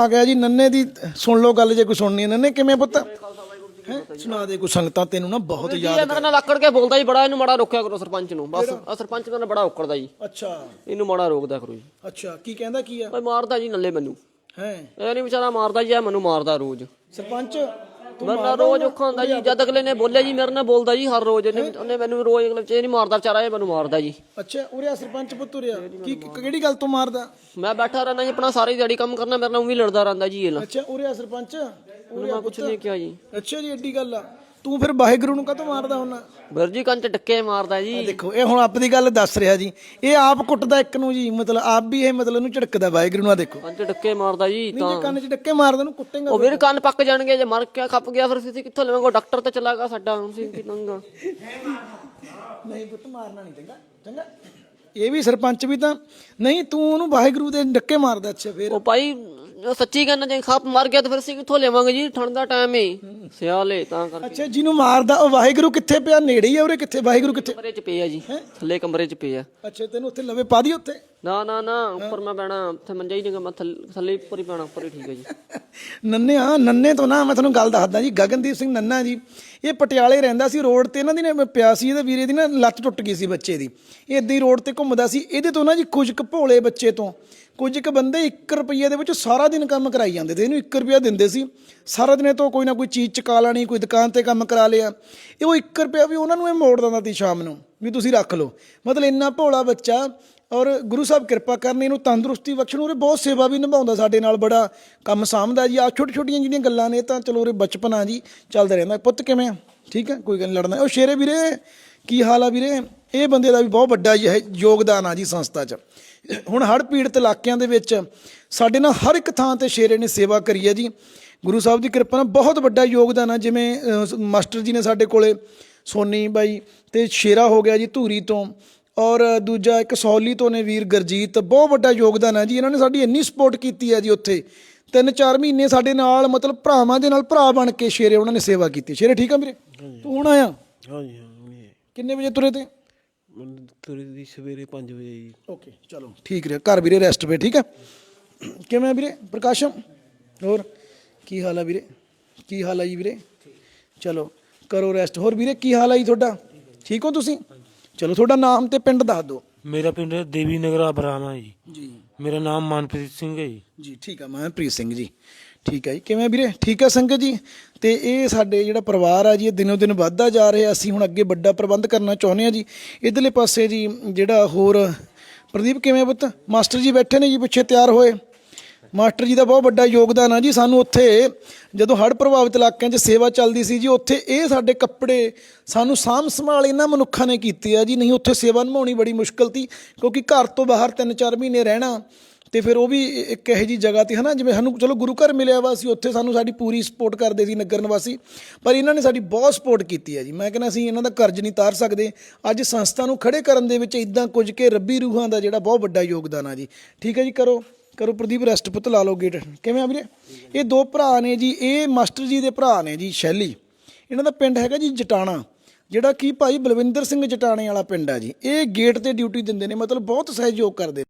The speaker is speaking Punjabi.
ਆ ਗਿਆ ਜੀ ਨੰਨੇ ਦੀ ਸੁਣ ਲਓ ਗੱਲ ਜੇ ਕੋਈ ਸੁਣਨੀ ਹੈ। ਨੰਨੇ ਕਿਵੇਂ ਪੁੱਤ? ਹੈਂ? ਸੁਣਾ ਦੇ ਕੋਈ ਸੰਗਤਾਂ ਤੈਨੂੰ ਨਾ ਬਹੁਤ ਜੀ ਯਾਦ ਇਹ ਮੇਰੇ ਨਾਲ ਆਕੜ ਕੇ ਬੋਲਦਾ ਜੀ ਬੜਾ ਇਹਨੂੰ ਮਾੜਾ ਰੋਕਿਆ ਕਰੋ ਸਰਪੰਚ ਨੂੰ। ਬਸ ਆ ਸਰਪੰਚ ਮੇਰੇ ਨਾਲ ਬੜਾ ਔਕੜਦਾ ਜੀ। ਅੱਛਾ। ਇਹਨੂੰ ਮਾੜਾ ਰੋਕਦਾ ਕਰੋ ਜੀ। ਅੱਛਾ ਕੀ ਕਹਿੰਦਾ ਕੀ ਆ? ਓਏ ਮਾਰਦਾ ਜੀ ਨੱਲੇ ਮੈਨੂੰ। ਹੈ? ਇਹ ਨਹੀਂ ਵਿਚਾਰਾ ਮਾਰਦਾ ਜੀ ਇਹ ਮੈਨੂੰ ਮਾਰਦਾ ਰੋਜ਼। ਸਰਪੰਚ? ਮੇਰੇ ਨਾਲ ਰੋਜ਼ ਔਖਾ ਹੁੰਦਾ ਜੀ ਜਦ ਅਗਲੇ ਨੇ ਬੋਲਿਆ ਜੀ ਮੇਰੇ ਨਾਲ ਬੋਲਦਾ ਜੀ ਹਰ ਰੋਜ਼ ਇਹਨੇ ਉਹਨੇ ਮੈਨੂੰ ਰੋਜ਼ ਅਗਲੇ ਚ ਇਹ ਨਹੀਂ ਮਾਰਦਾ ਵਿਚਾਰਾ ਇਹ ਮੈਨੂੰ ਮਾਰਦਾ ਜੀ। ਅੱਛਾ ਉਰਿਆ ਸਰਪੰਚ ਪੁੱਤ ਉਰਿਆ ਕੀ ਕਿਹੜੀ ਗੱਲ ਤੋਂ ਮਾਰਦਾ? ਮੈਂ ਬੈਠਾ ਰਹਿਣਾ ਜੀ ਆਪਣਾ ਸਾਰੀ ਦਿਹਾੜੀ ਕੰਮ ਕਰਨਾ ਮੇਰੇ ਨਾਲ ਵੀ ਲੜਦਾ ਰਹਿੰਦਾ ਜੀ ਇਹ ਨਾਲ ਅੱਛਾ ਉਰਿਆ ਸਰਪੰਚ। ਉਹਨੂੰ ਕੁਛ ਨਹੀਂ ਕਿਹਾ ਜੀ। ਅੱਛਾ ਜੀ ਏਡੀ ਗੱਲ ਆ। ਤੂੰ ਫਿਰ ਵਾਹਿਗੁਰੂ ਨੂੰ ਕਾਹਤੋਂ ਮਾਰਦਾ ਹੁੰਨਾ? ਵੀਰ ਜੀ ਕੰਨ ਚ ਡੱਕੇ ਮਾਰਦਾ ਜੀ। ਦੇਖੋ ਇਹ ਹੁਣ ਆਪਣੀ ਗੱਲ ਦੱਸ ਰਿਹਾ ਜੀ। ਇਹ ਆਪ ਕੁੱਟਦਾ ਇੱਕ ਨੂੰ ਜੀ ਮਤਲਬ ਆਪ ਵੀ ਇਹ ਮਤਲਬ ਨੂੰ ਝੜਕਦਾ ਵਾਹਿਗੁਰੂ ਨੂੰ ਆ ਦੇਖੋ। ਕੰਨ ਚ ਡੱਕੇ ਮਾਰਦਾ ਜੀ ਨਹੀਂ ਤਾਂ। ਜੇ ਕੰਨ 'ਚ ਡੱਕੇ ਮਾਰਦਾ ਨੂੰ ਕੁੱਟੇਗਾ ਉਹ ਵੀਰ ਕੰਨ ਪੱਕ ਜਾਣਗੇ ਜੇ ਮਰ ਕੇ ਖੱਪ ਗਿਆ ਫਿਰ ਤੁਸੀਂ ਕਿੱਥੋਂ ਲਵਾਂਗੇ? ਡਾਕਟਰ ਤੇ ਚਲਾਗਾ ਸਾਡਾ ਹੁਣ ਸੀ ਕਿ ਲੰਗਾ ਨਹੀਂ ਪੁੱਤ ਮਾਰਨਾ ਨਹੀਂ ਚੰਗਾ ਚੰਗਾ। ਇਹ ਵੀ ਸਰਪੰਚ ਵੀ ਤਾਂ ਨਹੀਂ ਤੂੰ ਉਹਨੂੰ ਵਾਹਿਗੁਰੂ ਦੇ ਡੱਕੇ ਮਾਰਦਾ ਅੱਛਾ ਫਿਰ। ਉਹ ਭਾਈ ਉਹ ਸੱਚੀ ਕਹਿੰਦਾ ਜੇ ਖੱਪ ਮਰ ਗਿਆ ਤਾਂ ਫਿਰ ਅਸੀਂ ਕਿੱਥੋਂ ਲਵਾਂਗੇ ਜੀ? ਠੰਡ ਦਾ ਟਾਈਮ ਹੈ ਸਿਆਲੇ ਤਾਂ ਕਰਕੇ। ਅੱਛਾ ਜਿਹਨੂੰ ਮਾਰਦਾ ਉਹ ਵਾਹਿਗੁਰੂ ਕਿੱਥੇ ਪਿਆ? ਨੇੜੇ ਹੀ ਆ ਉਰੇ ਕਿੱਥੇ? ਵਾਹਿਗੁਰੂ ਕਿੱਥੇ? ਕਮਰੇ ਚ ਪਏ ਆ ਜੀ। ਥੱਲੇ ਕਮਰੇ ਚ ਪਏ ਆ। ਅੱਛਾ ਤੈਨੂੰ ਉੱਥੇ ਲਵੇ ਪਾ ਦੀ ਉੱਥੇ? ਨਾ ਨਾ ਨਾ ਉੱਪਰ ਮੈਂ ਪੈਣਾ ਉੱਥੇ ਮੰਜਾ ਹੀ ਨਹੀਂ ਮੈਂ ਥੱਲੇ ਉੱਪਰ ਹੀ ਉੱਪਰ ਹੀ ਠੀਕ ਹੈ ਜੀ। ਨੰਨੇ ਹਾਂ ਨੰਨੇ ਤੋਂ ਨਾ ਮੈਂ ਤੁਹਾਨੂੰ ਗੱਲ ਦੱਸਦਾ ਜੀ ਗਗਨਦੀਪ ਸਿੰਘ ਨੰਨਾ ਜੀ ਇਹ ਪਟਿਆਲੇ ਰਹਿੰਦਾ ਸੀ ਰੋਡ ਤੇ ਇਹਨਾਂ ਦੀ ਨਾ ਪਿਆ ਸੀ ਇਹਦੇ ਵੀਰੇ ਦੀ ਨਾ ਲੱਤ ਟੁੱਟ ਗਈ ਸੀ ਬੱਚੇ ਦੀ। ਇਹ ਹੀ ਰੋਡ ਤੇ ਘੁੰਮਦਾ ਸੀ ਇਹਦੇ ਤੋਂ ਨਾ ਜੀ ਕੁਝ ਕੁ ਭੋਲੇ ਬੱਚੇ ਤੋਂ। ਕੁਝ ਕੁ ਬੰਦੇ 1 ਰੁਪਈਏ ਦੇ ਵਿੱਚ ਸਾਰਾ ਦਿਨ ਕੰਮ ਕਰਾਈ ਜਾਂਦੇ ਤੇ ਇਹਨੂੰ 1 ਰੁਪਿਆ ਦਿੰਦੇ ਸੀ। ਸਾਰਾ ਦਿਨ ਇਹ ਤੋਂ ਕੋਈ ਨਾ ਕੋਈ ਚੀਜ਼ ਚਕਾ ਲੈਣੀ, ਕੋਈ ਦੁਕਾਨ ਤੇ ਕੰਮ ਕਰਾ ਲਿਆ। ਇਹ ਉਹ 1 ਰੁਪਿਆ ਵੀ ਉਹਨਾਂ ਨੂੰ ਇਹ ਮੋੜ ਦਿੰਦਾ ਸੀ ਸ਼ਾਮ ਨੂੰ ਵੀ ਤੁਸੀਂ ਰੱਖ ਲਓ। ਮਤਲਬ ਇੰਨਾ ਭੋਲਾ ਬੱਚਾ ਔਰ ਗੁਰੂ ਸਾਹਿਬ ਕਿਰਪਾ ਕਰਨ ਇਹਨੂੰ ਤੰਦਰੁਸਤੀ ਬਖਸ਼ਣ ਉਹਰੇ ਬਹੁਤ ਸੇਵਾ ਵੀ ਨਿਭਾਉਂਦਾ ਸਾਡੇ ਨਾਲ ਬੜਾ ਕੰਮ ਸਾਂਭਦਾ ਜੀ। ਆ ਛੋਟੀ ਛੋਟੀਆਂ ਜਿਹੜੀਆਂ ਗੱਲਾਂ ਨੇ ਤਾਂ ਚਲੋ ਉਹਰੇ ਬਚਪਨ ਆ ਜੀ, ਚੱਲਦਾ ਰਹਿੰਦਾ। ਪੁੱਤ ਕਿਵੇਂ ਆ? ਠੀਕ ਹੈ ਕੋਈ ਗੱਲ ਨੀ, ਲੜਨਾ। ਉਹ ਸ਼ੇਰੇ ਵੀਰੇ ਕੀ ਹਾਲ ਆ ਵੀਰੇ? ਇਹ ਬੰਦੇ ਦਾ ਵੀ ਬਹੁਤ ਵੱਡਾ ਯੋਗਦਾਨ ਆ ਜੀ ਸੰਸਥਾ 'ਚ। ਹੁਣ ਹੜ੍ਹ ਪੀੜਤ ਇਲਾਕਿਆਂ ਦੇ ਵਿੱਚ ਸਾਡੇ ਨਾਲ ਹਰ ਇੱਕ ਥਾਂ ਤੇ ਸ਼ੇਰੇ ਨੇ ਸੇਵਾ ਕਰੀ ਹੈ ਜੀ। ਗੁਰੂ ਸਾਹਿਬ ਦੀ ਕਿਰਪਾ ਨਾਲ ਬਹੁਤ ਵੱਡਾ ਯੋਗਦਾਨ ਆ ਜਿਵੇਂ ਮਾਸਟਰ ਜੀ ਨੇ ਸਾਡੇ ਕੋਲੇ ਸੋਨੀ ਬਾਈ ਤੇ ਸ਼ੇਰਾ ਹੋ ਗਿਆ ਜੀ ਧੂਰੀ ਤੋਂ। ਔਰ ਦੂਜਾ ਇੱਕ ਸੌਲੀ ਤੋਂ ਨੇ ਵੀਰ ਗਰਜੀਤ ਬਹੁਤ ਵੱਡਾ ਯੋਗਦਾਨ ਹੈ ਜੀ ਇਹਨਾਂ ਨੇ ਸਾਡੀ ਇੰਨੀ ਸਪੋਰਟ ਕੀਤੀ ਹੈ ਜੀ ਉੱਥੇ। ਤਿੰਨ ਚਾਰ ਮਹੀਨੇ ਸਾਡੇ ਨਾਲ ਮਤਲਬ ਭਰਾਵਾਂ ਦੇ ਨਾਲ ਭਰਾ ਬਣ ਕੇ ਸ਼ੇਰੇ ਉਹਨਾਂ ਨੇ ਸੇਵਾ ਕੀਤੀ। ਸ਼ੇਰੇ ਠੀਕ ਆ ਵੀਰੇ? ਤੂੰ ਹੁਣ ਆਇਆ? ਹਾਂਜੀ ਕਿੰਨੇ ਵਜੇ ਤੁਰੇ ਤੇ? ਤੁਰੇ ਦੀ ਸਵੇਰੇ 5 ਵਜੇ ਜੀ। ਓਕੇ ਚਲੋ ਠੀਕ ਰਿਹਾ। ਘਰ ਵੀਰੇ ਰੈਸਟ ਪੇ ਠੀਕ ਹੈ ਕਿਵੇਂ ਆ ਵੀਰੇ? ਪ੍ਰਕਾਸ਼ਮ? ਹੋਰ? ਕੀ ਹਾਲ ਆ ਵੀਰੇ? ਕੀ ਹਾਲ ਆ ਜੀ ਵੀਰੇ? ਚਲੋ ਕਰੋ ਰੈਸਟ ਹੋਰ ਵੀਰੇ ਕੀ ਹਾਲ ਆ ਜੀ ਤੁਹਾਡਾ? ਠੀਕ ਹੋ ਤੁਸੀਂ? ਚਲੋ ਤੁਹਾਡਾ ਨਾਮ ਤੇ ਪਿੰਡ ਦੱਸ ਦਿਓ। ਮੇਰਾ ਪਿੰਡ ਦੇਵੀ ਨਗਰ ਬਰਾਮਾ ਜੀ। ਜੀ। ਮੇਰਾ ਨਾਮ ਮਨਪ੍ਰੀਤ ਸਿੰਘ ਹੈ ਜੀ। ਜੀ ਠੀਕ ਆ ਮਨਪ੍ਰੀਤ ਸਿੰਘ ਜੀ। ਠੀਕ ਹੈ ਜੀ। ਕਿਵੇਂ ਵੀਰੇ? ਠੀਕ ਹੈ ਸੰਗਤ ਜੀ? ਤੇ ਇਹ ਸਾਡੇ ਜਿਹੜਾ ਪਰਿਵਾਰ ਆ ਜੀ ਇਹ ਦਿਨੋ ਦਿਨ ਵੱਧਦਾ ਜਾ ਰਿਹਾ। ਅਸੀਂ ਹੁਣ ਅੱਗੇ ਵੱਡਾ ਪ੍ਰਬੰਧ ਕਰਨਾ ਚਾਹੁੰਦੇ ਆ ਜੀ। ਇਧਰਲੇ ਪਾਸੇ ਜੀ ਜਿਹੜਾ ਹੋਰ ਪ੍ਰਦੀਪ ਕਿਵੇਂ ਪੁੱਤ? ਮਾਸਟਰ ਜੀ ਬੈਠੇ ਨੇ ਜੀ ਪਿੱਛੇ ਤਿਆਰ ਹੋਏ। ਮਾਸਟਰ ਜੀ ਦਾ ਬਹੁਤ ਵੱਡਾ ਯੋਗਦਾਨ ਆ ਜੀ। ਸਾਨੂੰ ਉੱਥੇ ਜਦੋਂ ਹੜ੍ਹ ਪ੍ਰਭਾਵਿਤ ਇਲਾਕਿਆਂ 'ਚ ਸੇਵਾ ਚੱਲਦੀ ਸੀ ਜੀ, ਉੱਥੇ ਇਹ ਸਾਡੇ ਕੱਪੜੇ ਸਾਨੂੰ ਸਾਂਭ ਸੰਭਾਲ ਇਹਨਾਂ ਮਨੁੱਖਾਂ ਨੇ ਕੀਤੀ ਆ ਜੀ। ਨਹੀਂ, ਉੱਥੇ ਸੇਵਾ ਨਿਭਾਉਣੀ ਬੜੀ ਮੁਸ਼ਕਲ ਸੀ, ਕਿਉਂਕਿ ਘਰ ਤੋਂ ਬਾਹਰ 3-4 ਮਹੀਨੇ ਰਹਿਣਾ ਤੇ ਫਿਰ ਉਹ ਵੀ ਇੱਕ ਇਹੋ ਜੀ ਜਗ੍ਹਾ ਤੇ, ਹਨਾ, ਜਿਵੇਂ ਸਾਨੂੰ ਚਲੋ ਗੁਰੂ ਘਰ ਮਿਲਿਆ ਵਾ ਸੀ, ਉੱਥੇ ਸਾਨੂੰ ਸਾਡੀ ਪੂਰੀ ਸਪੋਰਟ ਕਰਦੇ ਸੀ ਨਗਰ ਨਿਵਾਸੀ, ਪਰ ਇਹਨਾਂ ਨੇ ਸਾਡੀ ਬਹੁਤ ਸਪੋਰਟ ਕੀਤੀ ਹੈ ਜੀ। ਮੈਂ ਕਹਿੰਦਾ ਅਸੀਂ ਇਹਨਾਂ ਦਾ ਕਰਜ਼ ਨਹੀਂ ਤਾਰ ਸਕਦੇ। ਅੱਜ ਸੰਸਥਾ ਨੂੰ ਖੜੇ ਕਰਨ ਦੇ ਵਿੱਚ ਇਦਾਂ ਕੁਝ ਕੇ ਰੱਬੀ ਰੂਹਾਂ ਦਾ ਜਿਹੜਾ ਬਹੁਤ ਵੱਡਾ ਯੋਗਦਾਨ ਆ ਜੀ। ਠੀਕ ਹੈ ਜੀ, ਕਰੋ। ਕਰੋ ਪ੍ਰਦੀਪ ਰੈਸਟ ਪੁੱਤ ਲਾ ਲਓ ਗੇਟ ਕਿਵੇਂ ਆ ਵੀਰੇ? ਇਹ ਦੋ ਭਰਾ ਨੇ ਜੀ, ਇਹ ਮਾਸਟਰ ਜੀ ਦੇ ਭਰਾ ਨੇ ਜੀ, ਸ਼ੈਲੀ। ਇਹਨਾਂ ਦਾ ਪਿੰਡ ਹੈਗਾ ਜੀ ਜਟਾਣਾ, ਜਿਹੜਾ ਕੀ ਭਾਈ ਬਲਵਿੰਦਰ ਸਿੰਘ ਜਟਾਣੇ ਵਾਲਾ ਪਿੰਡ ਆ ਜੀ। ਇਹ ਗੇਟ ਤੇ ਡਿਊਟੀ ਦਿੰਦੇ ਨੇ, ਮਤਲਬ ਬਹੁਤ ਸਹਿਯੋਗ ਕਰਦੇ ਨੇ।